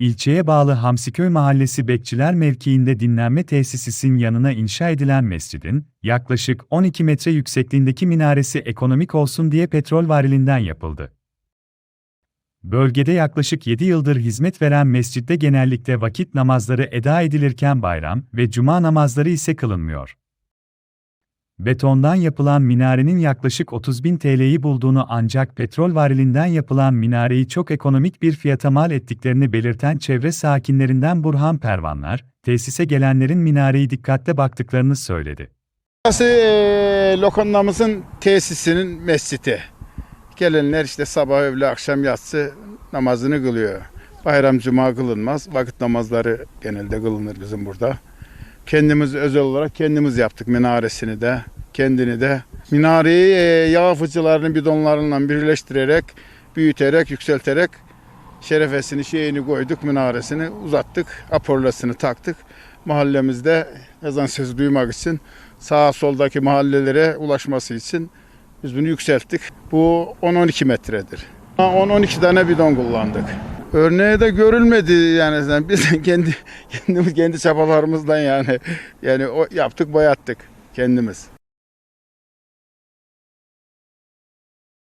İlçeye bağlı Hamsiköy Mahallesi Bekçiler mevkiinde dinlenme tesisinin yanına inşa edilen mescidin, yaklaşık 12 metre yüksekliğindeki minaresi ekonomik olsun diye petrol varilinden yapıldı. Bölgede yaklaşık 7 yıldır hizmet veren mescitte genellikle vakit namazları eda edilirken bayram ve cuma namazları ise kılınmıyor. Betondan yapılan minarenin yaklaşık 30 bin TL'yi bulduğunu ancak petrol varilinden yapılan minareyi çok ekonomik bir fiyata mal ettiklerini belirten çevre sakinlerinden Burhan Pervanlar, tesise gelenlerin minareyi dikkatle baktıklarını söyledi. Burası lokantамızın tesisinin mescidi. Gelenler işte sabah öğle akşam yatsı namazını kılıyor. Bayram cuma kılınmaz. Vakit namazları genelde kılınır bizim burada. Kendimiz özel olarak kendimiz yaptık minaresini de, kendini de. Minareyi eee, yağ fıçılarını bidonlarıyla birleştirerek, büyüterek, yükselterek şerefesini şeyini koyduk, minaresini uzattık, aporlasını taktık. Mahallemizde ezan sesi duymak için sağa soldaki mahallelere ulaşması için biz bunu yükselttik. Bu 10-12 metredir. 10-12 tane bidon kullandık. Örneği de görülmedi yani biz kendi kendimiz kendi çabalarımızdan yani yani o yaptık boyattık kendimiz.